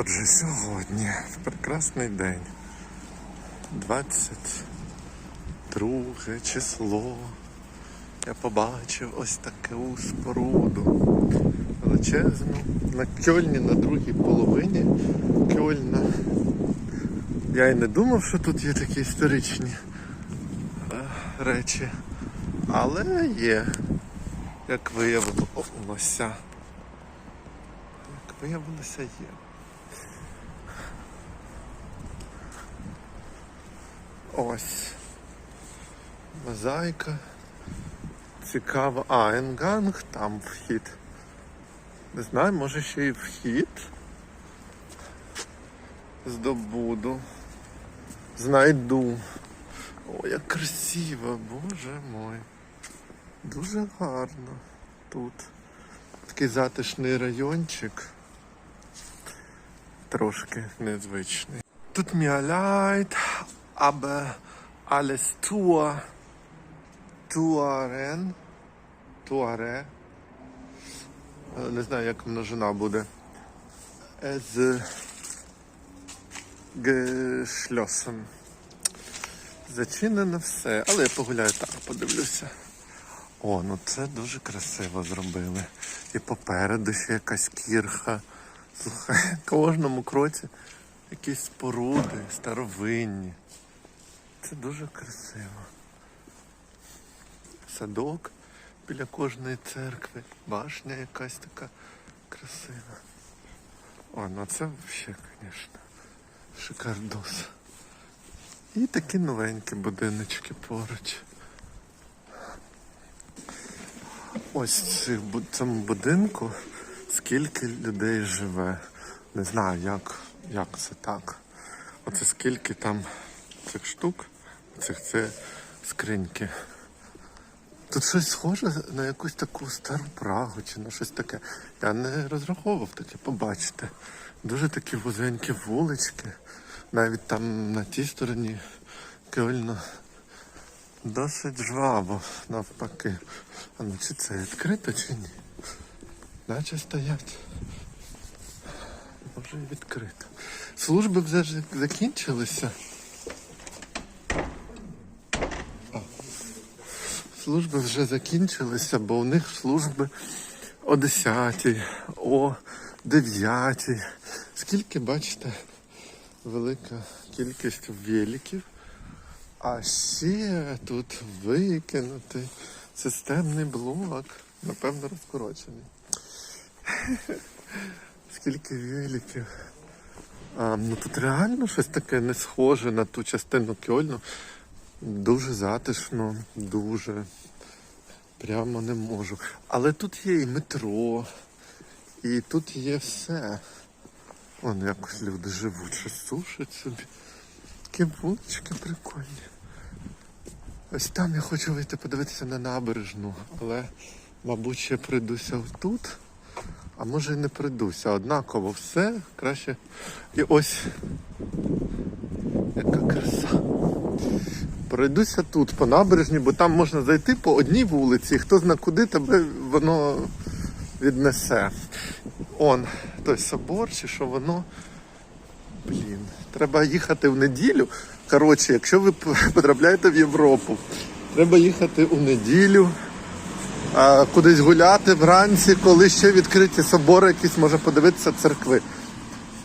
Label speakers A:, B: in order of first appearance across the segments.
A: Отже, сьогодні прекрасний день. 22 число. Я побачив ось таку споруду. Величезну. На Кьольні на другій половині Кьольна. Я й не думав, що тут є такі історичні е, речі. Але є, як виявилося. Як виявилося, є. Ось. Мозаїка. Цікаво. А, Енганг, там вхід. Не знаю, може ще й вхід. Здобуду. Знайду. О, як красиво, боже мой. Дуже гарно тут. Такий затишний райончик. Трошки незвичний. Тут leid, aber alles Tour, Touren, Touare. Е, Не знаю, як множина буде. Ez geschlossen. Зачинено все. Але я погуляю там, подивлюся. О, ну це дуже красиво зробили. І попереду ще якась кірха. Слухай, кожному кроці якісь споруди, старовинні. Це дуже красиво. Садок біля кожної церкви, башня якась така красива. О, ну це взагалі, звісно, шикардос. І такі новенькі будиночки поруч. Ось в цьому будинку скільки людей живе. Не знаю, як, як це так. Оце скільки там цих штук, цих це скриньки. Тут щось схоже на якусь таку стару Прагу чи на щось таке. Я не розраховував таке побачити. Дуже такі вузенькі вулички. Навіть там на тій стороні Кельна досить жваво навпаки. А ну чи це відкрито чи ні? Наче стоять. Може і відкрито. Служби вже закінчилися. Служби вже закінчилися, бо у них служби о 10, о 9. Скільки, бачите, велика кількість великів. А ще тут викинутий системний блок, напевно, розкорочений. Скільки великів. А, ну тут реально щось таке не схоже на ту частину Кьольну. Дуже затишно, дуже. Прямо не можу. Але тут є і метро, і тут є все. Вон якось люди живуть, щось сушать собі. Такі вулички прикольні. Ось там я хочу вийти подивитися на набережну, але, мабуть, ще прийдуся тут. А може і не прийдуся. Однаково все краще. І ось яка краса. Пройдуся тут по набережні, бо там можна зайти по одній вулиці, і хто зна куди тебе воно віднесе. Он той собор, чи що воно. Блін, треба їхати в неділю. Коротше, якщо ви потрапляєте в Європу, треба їхати у неділю, а, кудись гуляти вранці, коли ще відкриті собори, якісь можна подивитися церкви.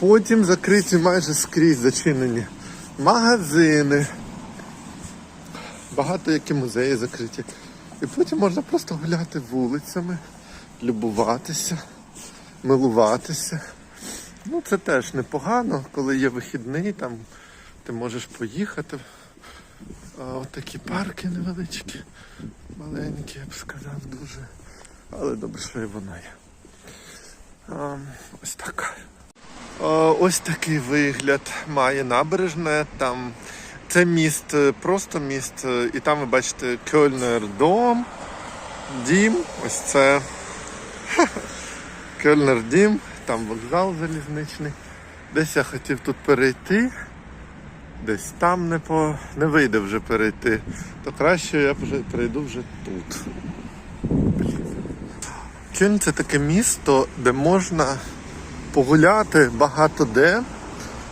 A: Потім закриті майже скрізь зачинені магазини багато які музеї закриті. І потім можна просто гуляти вулицями, любуватися, милуватися. Ну, це теж непогано, коли є вихідний, там ти можеш поїхати. А от такі парки невеличкі, маленькі, я б сказав, дуже. Але добре, що і воно є. А, ось так. Ось такий вигляд має набережне. Там це міст, е, просто міст, е, і там ви бачите Кельнер дом, дім, ось це Кельнер дім, там вокзал залізничний. Десь я хотів тут перейти, десь там не по... не вийде вже перейти, то краще я вже перейду вже тут. Кельн це таке місто, де можна погуляти багато де.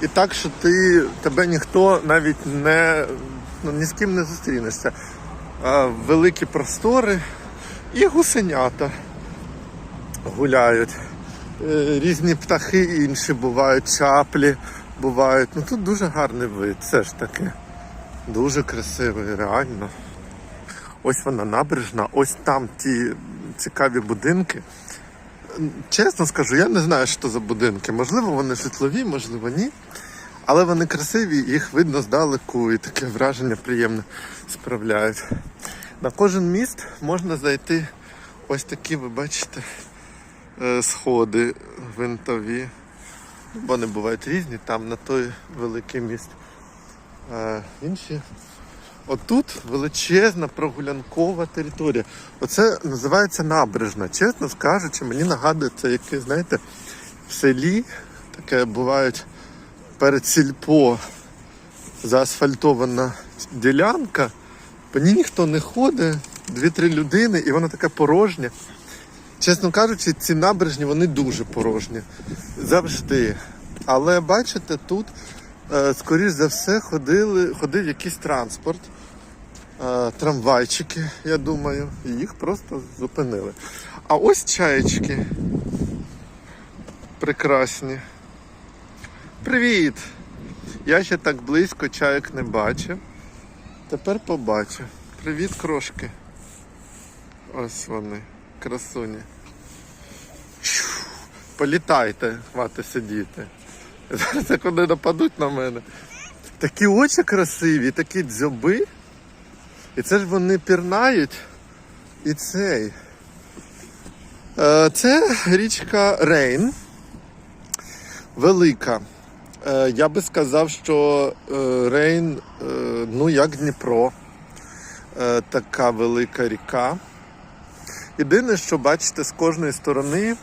A: І так, що ти тебе ніхто навіть не ну, ні з ким не зустрінешся. А, великі простори і гусенята гуляють. Е, Різні птахи інші бувають, чаплі бувають. Ну тут дуже гарний вид, це ж таки. Дуже красивий, реально. Ось вона набережна, ось там ті цікаві будинки. Чесно скажу, я не знаю, що за будинки. Можливо, вони житлові, можливо, ні. Але вони красиві, їх видно здалеку, і таке враження приємне справляють. На кожен міст можна зайти ось такі, ви бачите, е, сходи винтові. Вони бувають різні, там на той великий міст. Е, Інші. Отут величезна прогулянкова територія. Оце називається набережна. Чесно скажучи, мені нагадує це яке, знаєте, в селі таке бувають перед сільпо заасфальтована ділянка. По ній ніхто не ходить, дві-три людини, і вона така порожня. Чесно кажучи, ці набережні вони дуже порожні. Завжди. Але бачите, тут, скоріш за все, ходили, ходив якийсь транспорт, е, трамвайчики, я думаю, і їх просто зупинили. А ось чаєчки. Прекрасні. Привіт! Я ще так близько чайок не бачив. Тепер побачу. Привіт, крошки. Ось вони, красуні. Політайте, хвати сидіти. Зараз як вони нападуть на мене. Такі очі красиві, такі дзьоби. І це ж вони пірнають. І цей. Е, Це річка Рейн. Велика. Е, Я би сказав, що е, Рейн, ну як Дніпро, така велика ріка. Єдине, що бачите, з кожної сторони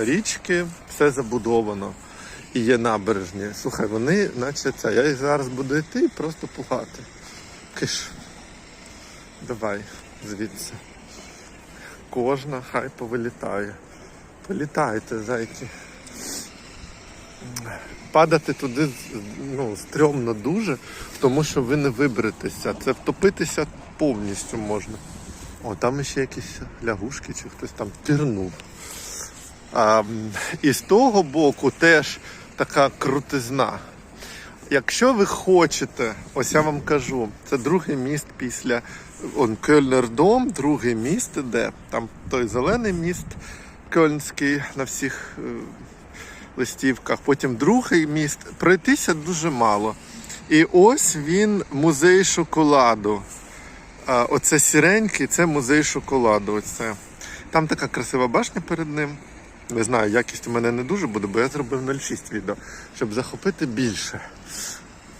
A: річки все забудовано. І є набережні. Слухай, вони, наче це. Я їх зараз буду йти і просто пугати. Киш. Давай звідси. Кожна хай повилітає. Політайте, зайки. Падати туди ну, стрьомно дуже, тому що ви не виберетеся. Це втопитися повністю можна. О, там ще якісь лягушки чи хтось там пірнув. А, і з того боку теж така крутизна. Якщо ви хочете, ось я вам кажу, це другий міст після он, Кельнер-Дом, другий міст іде, там той зелений міст Кельнський на всіх е, листівках, потім другий міст. Пройтися дуже мало. І ось він музей шоколаду. А, оце сіренький, це музей шоколаду. Оце. Там така красива башня перед ним. Не знаю, якість у мене не дуже буде, бо я зробив 0,6 відео, щоб захопити більше.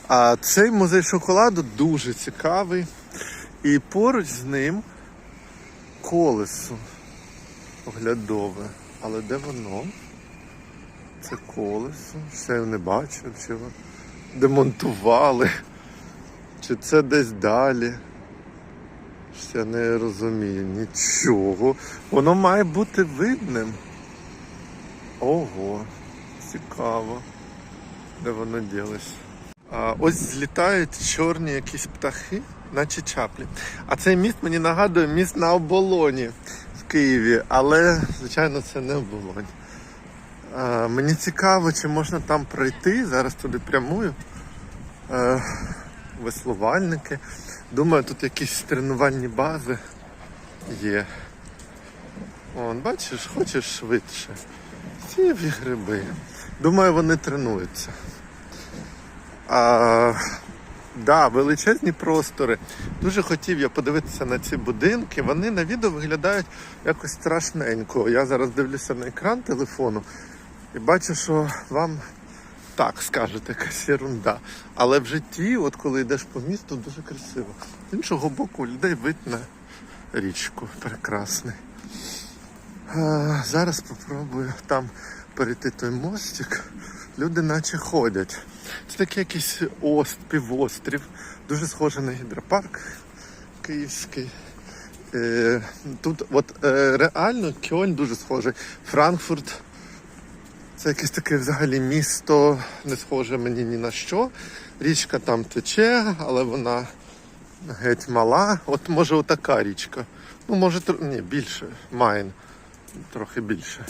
A: А цей музей шоколаду дуже цікавий. І поруч з ним колесо оглядове. Але де воно? Це колесо. Ще я не бачив, чи демонтували. Чи це десь далі. Ще не розумію нічого. Воно має бути видним. Ого, цікаво. Де воно ділось? А, ось злітають чорні якісь птахи, наче чаплі. А цей міст мені нагадує міст на оболоні в Києві, але, звичайно, це не оболонь. А, мені цікаво, чи можна там пройти. Зараз туди прямую. Е, веслувальники. Думаю, тут якісь тренувальні бази є. Вон, бачиш, хочеш швидше. Сіві гриби. Думаю, вони тренуються. А, да, величезні простори. Дуже хотів я подивитися на ці будинки. Вони на відео виглядають якось страшненько. Я зараз дивлюся на екран телефону і бачу, що вам так скажете, якась ерунда. Але в житті, от коли йдеш по місту, дуже красиво. З іншого боку, людей вид на річку прекрасний. Зараз спробую там перейти той мостик. Люди наче ходять. Це такий якийсь ост, півострів, дуже схожий на гідропарк київський. Е, тут от е, реально Кьольн дуже схожий. Франкфурт Це якесь таке взагалі місто, не схоже мені ні на що. Річка там тече, але вона геть мала. От може отака річка. Ну, може, ні, більше. Майн. Трохи більше.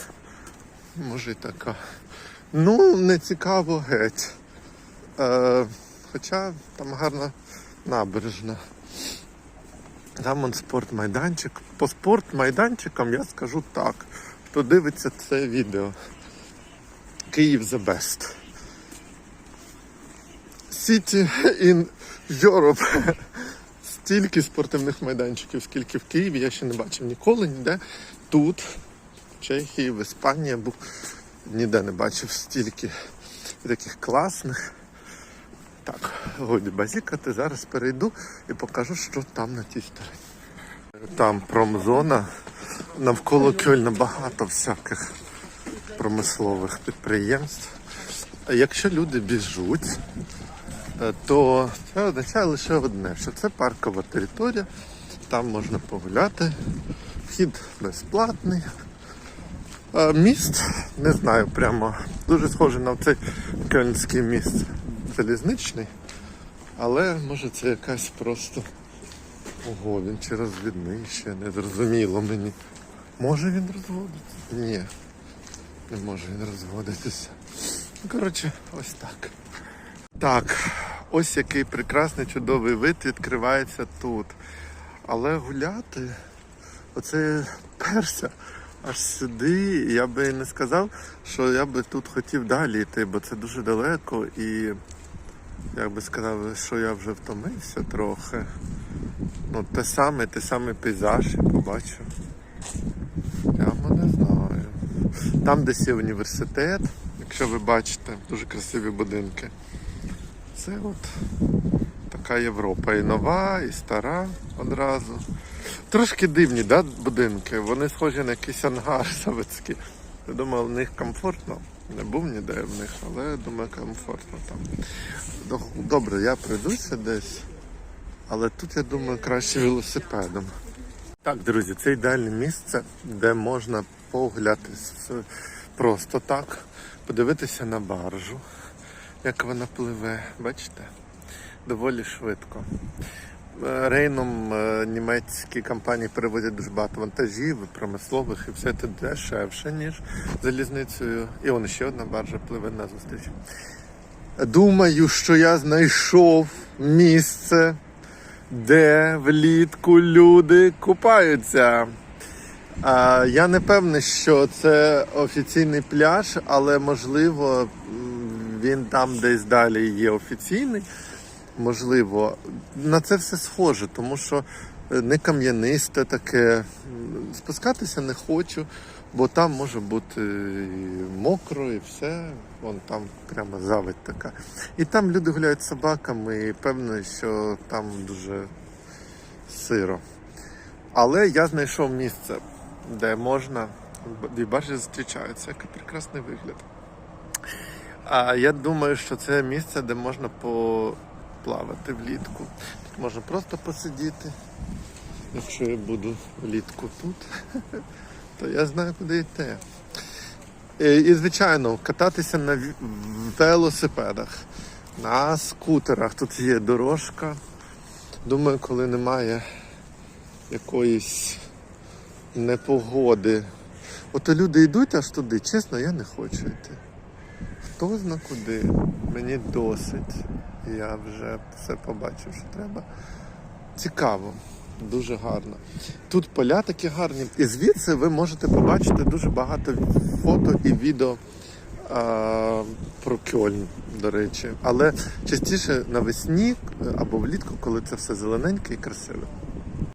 A: Може така. Ну, не цікаво геть. Е, хоча там гарна набережна. Там он спортмайданчик. По спортмайданчикам я скажу так. Хто дивиться це відео. Київ the best. City in Europe. Стільки спортивних майданчиків, скільки в Києві, я ще не бачив ніколи ніде. Тут, Чехії, в Іспанії був, ніде не бачив стільки таких класних. Так, годі базікати. Зараз перейду і покажу, що там на тій стороні. Там промзона. Навколо Кьольна багато всяких промислових підприємств. Якщо люди біжуть, е, то це означає лише одне, що це паркова територія, там можна погуляти, вхід безплатний. А Міст, не знаю, прямо дуже схожий на цей кельнський міст залізничний, але може це якась просто ого, він чи розвідний ще не зрозуміло мені. Може він розводиться? Ні. Не може він розводитися. Коротше, ось так. Так, ось який прекрасний чудовий вид відкривається тут. Але гуляти, оце перся аж сюди. Я би не сказав, що я би тут хотів далі йти, бо це дуже далеко і як би сказав, що я вже втомився трохи. Ну, те саме, те саме пейзаж я побачив. Прямо не знаю. Там десь є університет, якщо ви бачите, дуже красиві будинки. Це от така Європа. І нова, і стара одразу. Трошки дивні, да, будинки. Вони схожі на якийсь ангар заводський. Я думав, в них комфортно. Не був ніде в них, але думаю, комфортно там. Добре, я прийдуся десь. Але тут, я думаю, краще велосипедом. Так, друзі, це ідеальне місце, де можна погуляти просто так, подивитися на баржу, як вона пливе. Бачите? Доволі швидко. Рейном е, німецькі компанії перевозять дуже багато вантажів, промислових, і все це дешевше, ніж залізницею. І он ще одна баржа пливе на зустріч. Думаю, що я знайшов місце, де влітку люди купаються. А, я не певний, що це офіційний пляж, але можливо він там десь далі є офіційний. Можливо, на це все схоже, тому що е, не кам'янисте таке. Спускатися не хочу, бо там може бути і мокро, і все. Вон там прямо заводь така. І там люди гуляють собаками, і певно, що там дуже сиро. Але я знайшов місце, де можна. Дві бачиш, зустрічаються. Який прекрасний вигляд. А я думаю, що це місце, де можна поплавати влітку. Тут можна просто посидіти. Якщо я буду влітку тут, то я знаю, куди йти. І, і звичайно, кататися на велосипедах, на скутерах. Тут є дорожка. Думаю, коли немає якоїсь непогоди. Ото люди йдуть аж туди, чесно, я не хочу йти. Хто зна куди, мені досить. Я вже все побачив, що треба. Цікаво, дуже гарно. Тут поля такі гарні. І звідси ви можете побачити дуже багато фото і відео а, про Кьольн, до речі. Але частіше навесні або влітку, коли це все зелененьке і красиве.